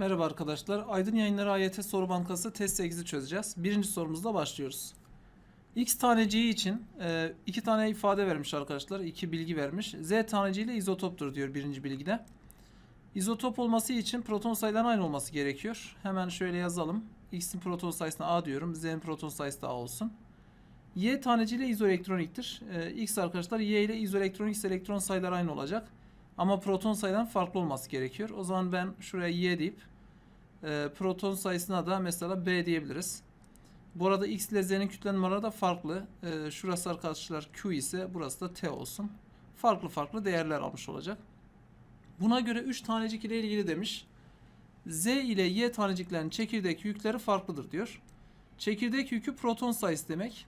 Merhaba arkadaşlar. Aydın Yayınları AYT Soru Bankası test 8'i çözeceğiz. Birinci sorumuzla başlıyoruz. X taneciği için e, iki tane ifade vermiş arkadaşlar. iki bilgi vermiş. Z taneciği ile izotoptur diyor birinci bilgide. İzotop olması için proton sayılarının aynı olması gerekiyor. Hemen şöyle yazalım. X'in proton sayısına A diyorum. Z'nin proton sayısı da A olsun. Y taneciği ile izoelektroniktir. E, X arkadaşlar Y ile izoelektronik elektron sayıları aynı olacak. Ama proton sayıdan farklı olması gerekiyor. O zaman ben şuraya Y deyip e, proton sayısına da mesela B diyebiliriz. Bu arada X ile Z'nin kütle numaraları da farklı. E, şurası arkadaşlar Q ise burası da T olsun. Farklı farklı değerler almış olacak. Buna göre 3 tanecik ile ilgili demiş. Z ile Y taneciklerin çekirdek yükleri farklıdır diyor. Çekirdek yükü proton sayısı demek.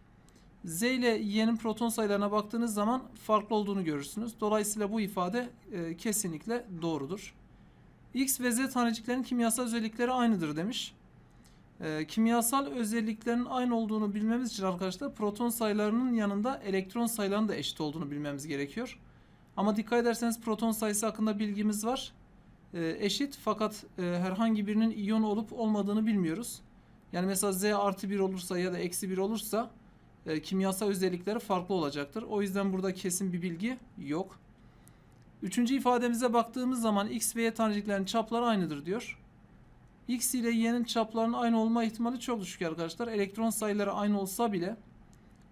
Z ile Y'nin proton sayılarına baktığınız zaman farklı olduğunu görürsünüz. Dolayısıyla bu ifade e, kesinlikle doğrudur. X ve Z taneciklerin kimyasal özellikleri aynıdır demiş. E, kimyasal özelliklerin aynı olduğunu bilmemiz için arkadaşlar proton sayılarının yanında elektron sayılarının da eşit olduğunu bilmemiz gerekiyor. Ama dikkat ederseniz proton sayısı hakkında bilgimiz var. E, eşit fakat e, herhangi birinin iyon olup olmadığını bilmiyoruz. Yani mesela Z artı 1 olursa ya da eksi 1 olursa e, kimyasal özellikleri farklı olacaktır. O yüzden burada kesin bir bilgi yok. Üçüncü ifademize baktığımız zaman X ve Y taneciklerin çapları aynıdır diyor. X ile Y'nin çaplarının aynı olma ihtimali çok düşük arkadaşlar. Elektron sayıları aynı olsa bile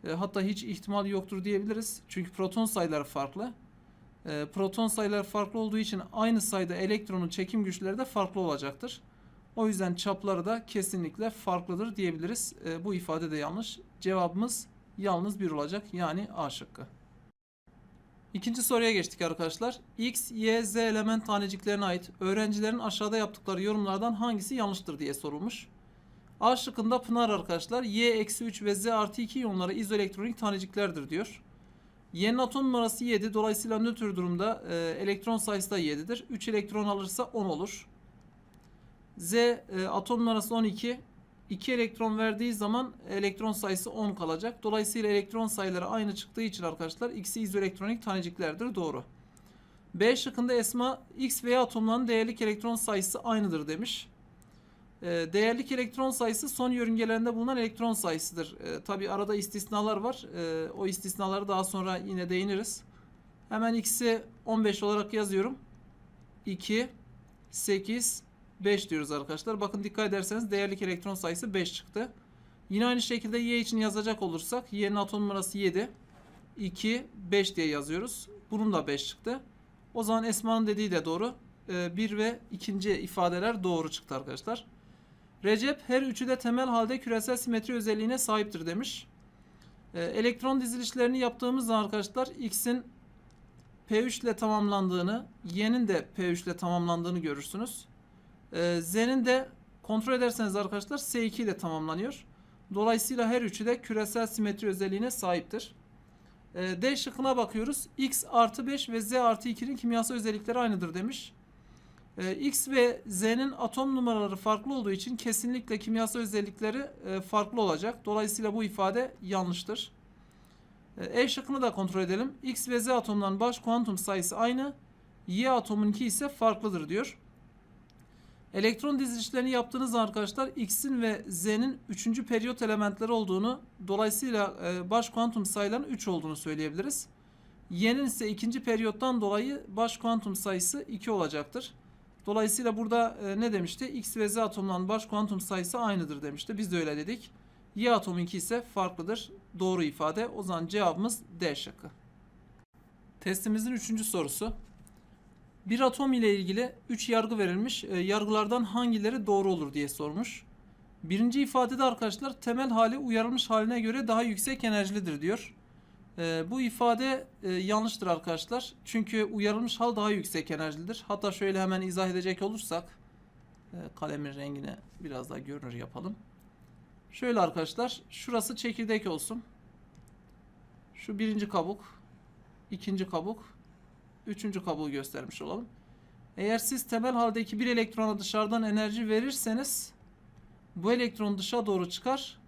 e, hatta hiç ihtimal yoktur diyebiliriz. Çünkü proton sayıları farklı. E, proton sayıları farklı olduğu için aynı sayıda elektronun çekim güçleri de farklı olacaktır. O yüzden çapları da kesinlikle farklıdır diyebiliriz. E, bu ifade de yanlış. Cevabımız yalnız bir olacak. Yani A şıkkı. İkinci soruya geçtik arkadaşlar. X, Y, Z element taneciklerine ait öğrencilerin aşağıda yaptıkları yorumlardan hangisi yanlıştır diye sorulmuş. A şıkkında Pınar arkadaşlar Y-3 ve Z artı 2 iyonları izoelektronik taneciklerdir diyor. Y'nin atom numarası 7 dolayısıyla nötr durumda e, elektron sayısı da 7'dir. 3 elektron alırsa 10 olur. Z e, atom numarası 12 2 elektron verdiği zaman elektron sayısı 10 kalacak. Dolayısıyla elektron sayıları aynı çıktığı için arkadaşlar X'i izoelektronik taneciklerdir. Doğru. B şıkkında Esma X veya atomların değerlik elektron sayısı aynıdır demiş. E, değerlik elektron sayısı son yörüngelerinde bulunan elektron sayısıdır. E, Tabi arada istisnalar var. E, o istisnaları daha sonra yine değiniriz. Hemen X'i 15 olarak yazıyorum. 2, 8, 5 diyoruz arkadaşlar. Bakın dikkat ederseniz değerlik elektron sayısı 5 çıktı. Yine aynı şekilde Y için yazacak olursak Y'nin atom numarası 7. 2, 5 diye yazıyoruz. Bunun da 5 çıktı. O zaman Esma'nın dediği de doğru. 1 ve ikinci ifadeler doğru çıktı arkadaşlar. Recep her üçü de temel halde küresel simetri özelliğine sahiptir demiş. Ee, elektron dizilişlerini yaptığımız zaman arkadaşlar X'in P3 ile tamamlandığını, Y'nin de P3 ile tamamlandığını görürsünüz. Ee, Z'nin de kontrol ederseniz arkadaşlar S2 ile tamamlanıyor. Dolayısıyla her üçü de küresel simetri özelliğine sahiptir. Ee, D şıkkına bakıyoruz. X artı 5 ve Z artı 2'nin kimyasal özellikleri aynıdır demiş. Ee, X ve Z'nin atom numaraları farklı olduğu için kesinlikle kimyasal özellikleri e, farklı olacak. Dolayısıyla bu ifade yanlıştır. Ee, E şıkkını da kontrol edelim. X ve Z atomlarının baş kuantum sayısı aynı. Y atomunki ise farklıdır diyor. Elektron dizilişlerini yaptığınız zaman arkadaşlar X'in ve Z'nin 3. periyot elementleri olduğunu dolayısıyla e, baş kuantum sayılarının 3 olduğunu söyleyebiliriz. Y'nin ise ikinci periyottan dolayı baş kuantum sayısı 2 olacaktır. Dolayısıyla burada e, ne demişti? X ve Z atomlarının baş kuantum sayısı aynıdır demişti. Biz de öyle dedik. Y atomunki ise farklıdır. Doğru ifade. O zaman cevabımız D şıkkı. Testimizin üçüncü sorusu. Bir atom ile ilgili 3 yargı verilmiş. E, yargılardan hangileri doğru olur diye sormuş. Birinci ifadede arkadaşlar temel hali uyarılmış haline göre daha yüksek enerjilidir diyor. E, bu ifade e, yanlıştır arkadaşlar. Çünkü uyarılmış hal daha yüksek enerjilidir. Hatta şöyle hemen izah edecek olursak e, kalemin rengini biraz daha görünür yapalım. Şöyle arkadaşlar şurası çekirdek olsun. Şu birinci kabuk, ikinci kabuk, üçüncü kabuğu göstermiş olalım. Eğer siz temel haldeki bir elektrona dışarıdan enerji verirseniz bu elektron dışa doğru çıkar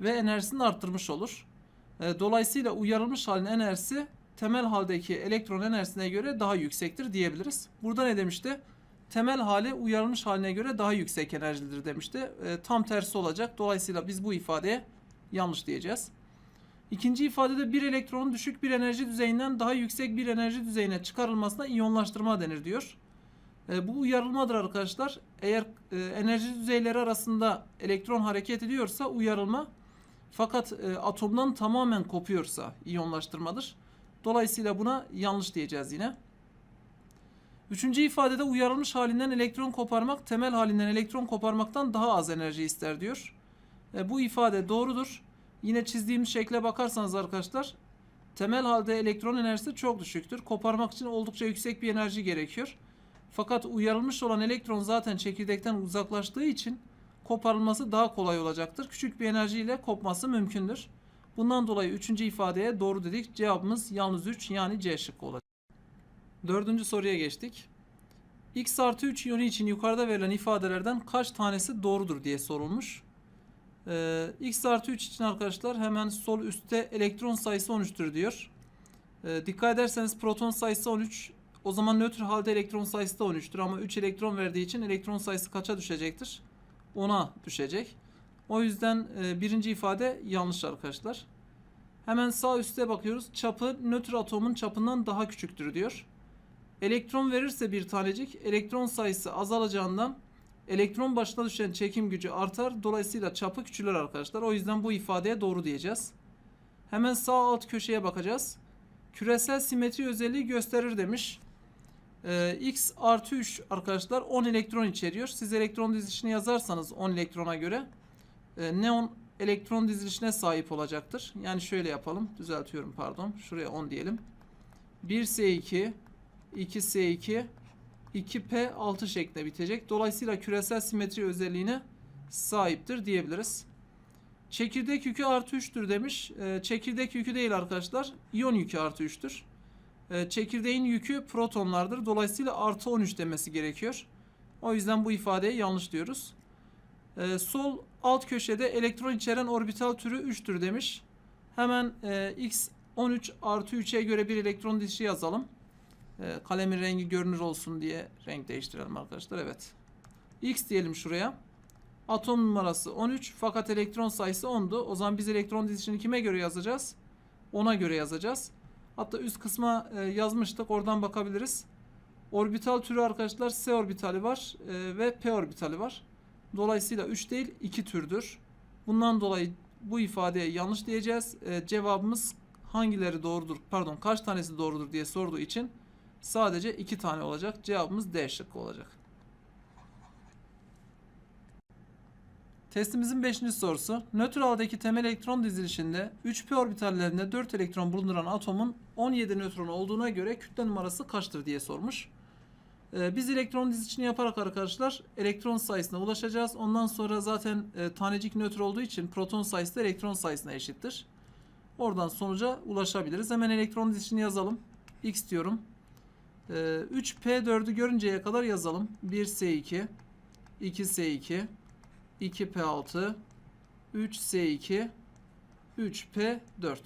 ve enerjisini arttırmış olur. E, Dolayısıyla uyarılmış halin enerjisi temel haldeki elektron enerjisine göre daha yüksektir diyebiliriz. Burada ne demişti? temel hali uyarılmış haline göre daha yüksek enerjilidir demişti. E, tam tersi olacak. Dolayısıyla biz bu ifadeye yanlış diyeceğiz. İkinci ifadede bir elektronun düşük bir enerji düzeyinden daha yüksek bir enerji düzeyine çıkarılmasına iyonlaştırma denir diyor. E, bu uyarılmadır arkadaşlar. Eğer e, enerji düzeyleri arasında elektron hareket ediyorsa uyarılma. Fakat e, atomdan tamamen kopuyorsa iyonlaştırmadır. Dolayısıyla buna yanlış diyeceğiz yine. Üçüncü ifadede uyarılmış halinden elektron koparmak temel halinden elektron koparmaktan daha az enerji ister diyor. E, bu ifade doğrudur. Yine çizdiğimiz şekle bakarsanız arkadaşlar temel halde elektron enerjisi çok düşüktür. Koparmak için oldukça yüksek bir enerji gerekiyor. Fakat uyarılmış olan elektron zaten çekirdekten uzaklaştığı için koparılması daha kolay olacaktır. Küçük bir enerjiyle kopması mümkündür. Bundan dolayı üçüncü ifadeye doğru dedik. Cevabımız yalnız 3 yani C şıkkı olacak. Dördüncü soruya geçtik. X artı 3 iyonu için yukarıda verilen ifadelerden kaç tanesi doğrudur diye sorulmuş. Ee, X artı 3 için arkadaşlar hemen sol üstte elektron sayısı 13'tür diyor. Ee, dikkat ederseniz proton sayısı 13. O zaman nötr halde elektron sayısı da 13'tür ama 3 elektron verdiği için elektron sayısı kaça düşecektir? 10'a düşecek. O yüzden e, birinci ifade yanlış arkadaşlar. Hemen sağ üstte bakıyoruz. Çapı nötr atomun çapından daha küçüktür diyor. Elektron verirse bir tanecik elektron sayısı azalacağından elektron başına düşen çekim gücü artar. Dolayısıyla çapı küçülür arkadaşlar. O yüzden bu ifadeye doğru diyeceğiz. Hemen sağ alt köşeye bakacağız. Küresel simetri özelliği gösterir demiş. Ee, X artı 3 arkadaşlar 10 elektron içeriyor. Siz elektron dizilişini yazarsanız 10 elektrona göre e, neon elektron dizilişine sahip olacaktır. Yani şöyle yapalım. Düzeltiyorum pardon. Şuraya 10 diyelim. 1S2 2S2 2P6 şeklinde bitecek. Dolayısıyla küresel simetri özelliğine sahiptir diyebiliriz. Çekirdek yükü artı 3'tür demiş. Ee, çekirdek yükü değil arkadaşlar. İyon yükü artı 3'tür. Ee, çekirdeğin yükü protonlardır. Dolayısıyla artı 13 demesi gerekiyor. O yüzden bu ifadeye yanlış diyoruz. Ee, sol alt köşede elektron içeren orbital türü 3'tür demiş. Hemen e, x 13 artı 3'e göre bir elektron dişi yazalım. E, kalemin rengi görünür olsun diye renk değiştirelim arkadaşlar. Evet. X diyelim şuraya. Atom numarası 13 fakat elektron sayısı 10'du. O zaman biz elektron dizilişini kime göre yazacağız? 10'a göre yazacağız. Hatta üst kısma e, yazmıştık. Oradan bakabiliriz. Orbital türü arkadaşlar S orbitali var e, ve P orbitali var. Dolayısıyla 3 değil 2 türdür. Bundan dolayı bu ifadeye yanlış diyeceğiz. E, cevabımız hangileri doğrudur? Pardon kaç tanesi doğrudur diye sorduğu için sadece 2 tane olacak. Cevabımız D şıkkı olacak. Testimizin 5. sorusu. Nötr haldeki temel elektron dizilişinde 3p orbitallerinde 4 elektron bulunduran atomun 17 nötron olduğuna göre kütle numarası kaçtır diye sormuş. Ee, biz elektron dizilişini yaparak arkadaşlar elektron sayısına ulaşacağız. Ondan sonra zaten e, tanecik nötr olduğu için proton sayısı da elektron sayısına eşittir. Oradan sonuca ulaşabiliriz. Hemen elektron dizilişini yazalım. X diyorum. Ee, 3p4'ü görünceye kadar yazalım. 1s2 2s2 2p6 3s2 3p4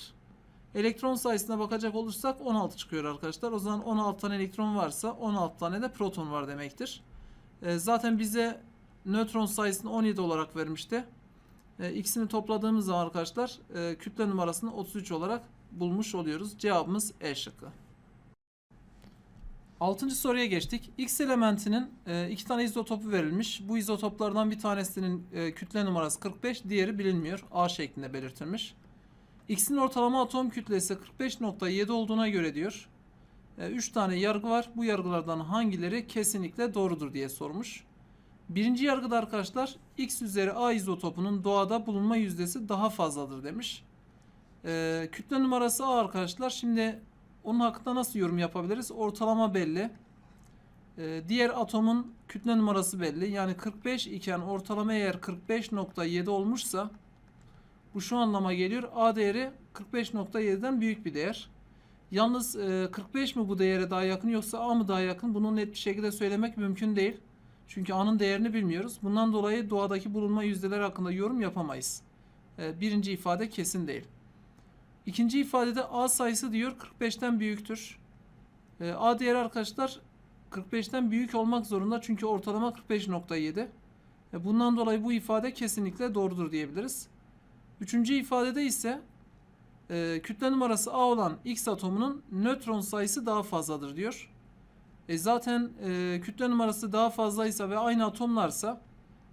Elektron sayısına bakacak olursak 16 çıkıyor arkadaşlar. O zaman 16 tane elektron varsa 16 tane de proton var demektir. E, zaten bize nötron sayısını 17 olarak vermişti. E, ikisini topladığımız zaman arkadaşlar e, kütle numarasını 33 olarak bulmuş oluyoruz. Cevabımız E şıkkı. Altıncı soruya geçtik. X elementinin e, iki tane izotopu verilmiş. Bu izotoplardan bir tanesinin e, kütle numarası 45, diğeri bilinmiyor. A şeklinde belirtilmiş. X'in ortalama atom kütlesi 45.7 olduğuna göre diyor. 3 tane yargı var. Bu yargılardan hangileri kesinlikle doğrudur diye sormuş. Birinci yargıda arkadaşlar X üzeri A izotopunun doğada bulunma yüzdesi daha fazladır demiş. E, kütle numarası A arkadaşlar. Şimdi onun hakkında nasıl yorum yapabiliriz? Ortalama belli. Ee, diğer atomun kütle numarası belli. Yani 45 iken ortalama eğer 45.7 olmuşsa bu şu anlama geliyor. A değeri 45.7'den büyük bir değer. Yalnız e, 45 mi bu değere daha yakın yoksa A mı daha yakın? Bunu net bir şekilde söylemek mümkün değil. Çünkü A'nın değerini bilmiyoruz. Bundan dolayı doğadaki bulunma yüzdeleri hakkında yorum yapamayız. E, birinci ifade kesin değil. İkinci ifadede A sayısı diyor 45'ten büyüktür. E, A değeri arkadaşlar 45'ten büyük olmak zorunda çünkü ortalama 45.7. E, Bundan dolayı bu ifade kesinlikle doğrudur diyebiliriz. Üçüncü ifadede ise e, kütle numarası A olan X atomunun nötron sayısı daha fazladır diyor. E zaten e, kütle numarası daha fazlaysa ve aynı atomlarsa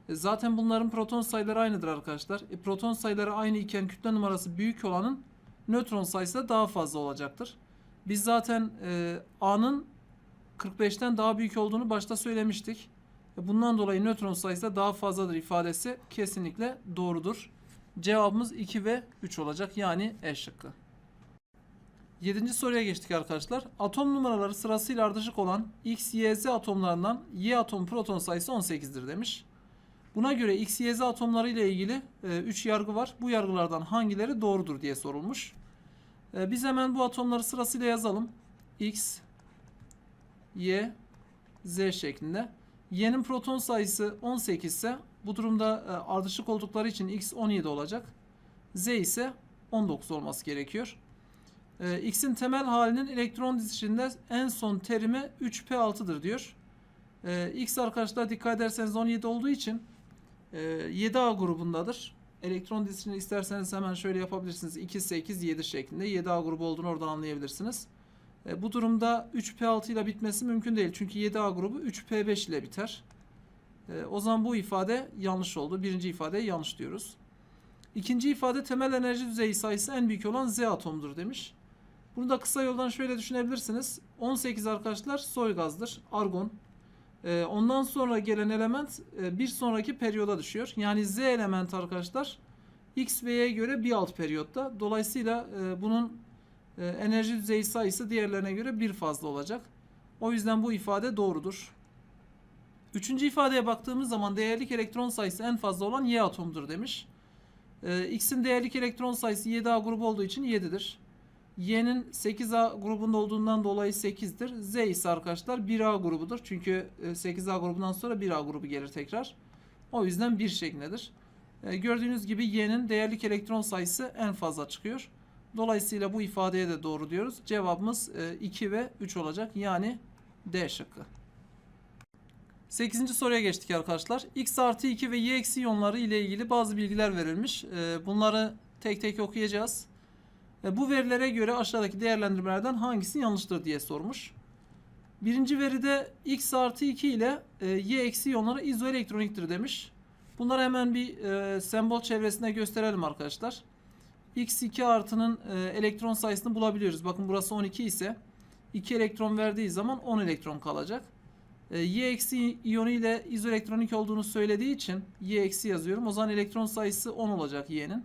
e, zaten bunların proton sayıları aynıdır arkadaşlar. E, proton sayıları aynı iken kütle numarası büyük olanın nötron sayısı da daha fazla olacaktır. Biz zaten e, A'nın 45'ten daha büyük olduğunu başta söylemiştik. E, Bundan dolayı nötron sayısı da daha fazladır ifadesi kesinlikle doğrudur. Cevabımız 2 ve 3 olacak. Yani E şıkkı. 7. soruya geçtik arkadaşlar. Atom numaraları sırasıyla ardışık olan X, Y, Z atomlarından Y atom proton sayısı 18'dir demiş. Buna göre X, Y, Z atomları ile ilgili 3 yargı var. Bu yargılardan hangileri doğrudur diye sorulmuş. E, biz hemen bu atomları sırasıyla yazalım. X, Y, Z şeklinde. Y'nin proton sayısı 18 ise bu durumda e, ardışık oldukları için X 17 olacak. Z ise 19 olması gerekiyor. E, X'in temel halinin elektron dizişinde en son terimi 3p6'dır diyor. E, X arkadaşlar dikkat ederseniz 17 olduğu için e, 7A grubundadır. Elektron dizisini isterseniz hemen şöyle yapabilirsiniz. 2, 8, 7 şeklinde 7A grubu olduğunu oradan anlayabilirsiniz. E, bu durumda 3P6 ile bitmesi mümkün değil. Çünkü 7A grubu 3P5 ile biter. E, o zaman bu ifade yanlış oldu. Birinci ifadeye yanlış diyoruz. İkinci ifade temel enerji düzeyi sayısı en büyük olan Z atomudur demiş. Bunu da kısa yoldan şöyle düşünebilirsiniz. 18 arkadaşlar soy gazdır. Argon. E, ondan sonra gelen element e, bir sonraki periyoda düşüyor. Yani Z element arkadaşlar X ve Y'ye göre bir alt periyotta. Dolayısıyla e, bunun e, enerji düzeyi sayısı diğerlerine göre bir fazla olacak. O yüzden bu ifade doğrudur. Üçüncü ifadeye baktığımız zaman değerlik elektron sayısı en fazla olan Y atomudur demiş. X'in değerlik elektron sayısı 7A grubu olduğu için 7'dir. Y'nin 8A grubunda olduğundan dolayı 8'dir. Z ise arkadaşlar 1A grubudur. Çünkü e, 8A grubundan sonra 1A grubu gelir tekrar. O yüzden 1 şeklindedir. E, gördüğünüz gibi Y'nin değerlik elektron sayısı en fazla çıkıyor. Dolayısıyla bu ifadeye de doğru diyoruz. Cevabımız 2 ve 3 olacak. Yani D şıkkı. 8. soruya geçtik arkadaşlar. X artı 2 ve Y eksi iyonları ile ilgili bazı bilgiler verilmiş. E, Bunları tek tek okuyacağız. E, Bu verilere göre aşağıdaki değerlendirmelerden hangisi yanlıştır diye sormuş. Birinci veride X artı 2 ile e, Y eksi iyonları izoelektroniktir demiş. Bunları hemen bir e, sembol çevresinde gösterelim arkadaşlar. X2 artının e, elektron sayısını bulabiliyoruz. Bakın burası 12 ise 2 elektron verdiği zaman 10 elektron kalacak. E, y eksi iyonu ile izoelektronik olduğunu söylediği için Y eksi yazıyorum. O zaman elektron sayısı 10 olacak Y'nin.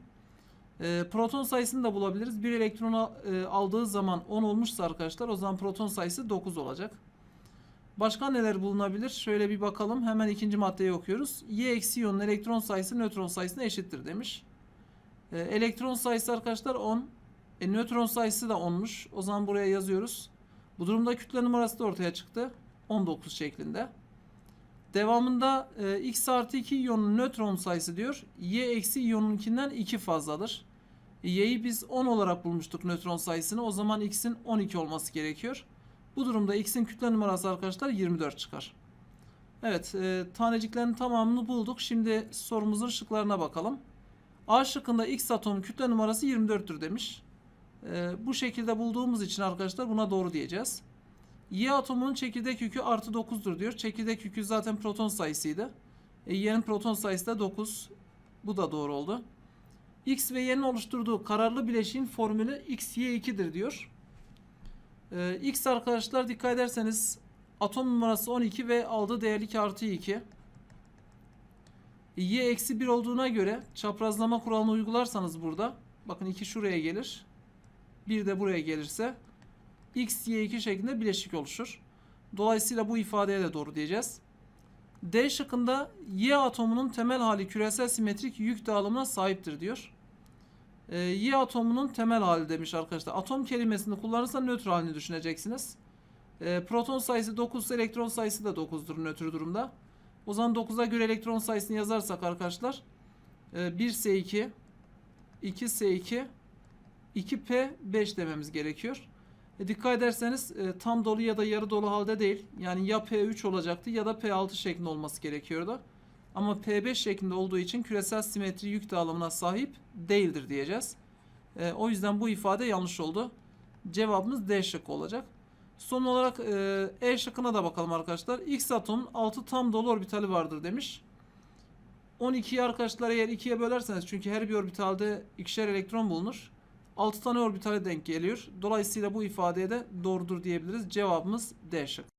E, proton sayısını da bulabiliriz. Bir elektronu e, aldığı zaman 10 olmuşsa arkadaşlar o zaman proton sayısı 9 olacak. Başka neler bulunabilir? Şöyle bir bakalım. Hemen ikinci maddeyi okuyoruz. Y eksi iyonun elektron sayısı nötron sayısına eşittir demiş. E, elektron sayısı arkadaşlar 10. E, nötron sayısı da 10'muş. O zaman buraya yazıyoruz. Bu durumda kütle numarası da ortaya çıktı. 19 şeklinde. Devamında e, x artı 2 iyonun nötron sayısı diyor. Y eksi iyonunkinden 2 fazladır. E, y'yi biz 10 olarak bulmuştuk nötron sayısını. O zaman x'in 12 olması gerekiyor. Bu durumda x'in kütle numarası arkadaşlar 24 çıkar. Evet e, taneciklerin tamamını bulduk. Şimdi sorumuzun şıklarına bakalım. A şıkkında X atomu kütle numarası 24'tür demiş. Ee, bu şekilde bulduğumuz için arkadaşlar buna doğru diyeceğiz. Y atomunun çekirdek yükü artı 9'dur diyor. Çekirdek yükü zaten proton sayısıydı. E, Y'nin proton sayısı da 9. Bu da doğru oldu. X ve Y'nin oluşturduğu kararlı bileşiğin formülü XY2'dir diyor. Ee, X arkadaşlar dikkat ederseniz atom numarası 12 ve aldığı değerlik artı 2 y eksi 1 olduğuna göre çaprazlama kuralını uygularsanız burada bakın 2 şuraya gelir 1 de buraya gelirse x y2 şeklinde bileşik oluşur. Dolayısıyla bu ifadeye de doğru diyeceğiz. D şıkkında Y atomunun temel hali küresel simetrik yük dağılımına sahiptir diyor. Ee, y atomunun temel hali demiş arkadaşlar. Atom kelimesini kullanırsa nötr halini düşüneceksiniz. Ee, proton sayısı 9, elektron sayısı da 9'dur nötr durumda. O zaman 9'a göre elektron sayısını yazarsak arkadaşlar 1S2 2S2 2P5 dememiz gerekiyor. E, dikkat ederseniz e, tam dolu ya da yarı dolu halde değil. Yani ya P3 olacaktı ya da P6 şeklinde olması gerekiyordu. Ama P5 şeklinde olduğu için küresel simetri yük dağılımına sahip değildir diyeceğiz. E, o yüzden bu ifade yanlış oldu. Cevabımız D şıkkı olacak. Son olarak e, E şıkkına da bakalım arkadaşlar. X atomun 6 tam dolu orbitali vardır demiş. 12'yi arkadaşlar eğer 2'ye bölerseniz çünkü her bir orbitalde ikişer elektron bulunur. 6 tane orbitale denk geliyor. Dolayısıyla bu ifadeye de doğrudur diyebiliriz. Cevabımız D şıkkı.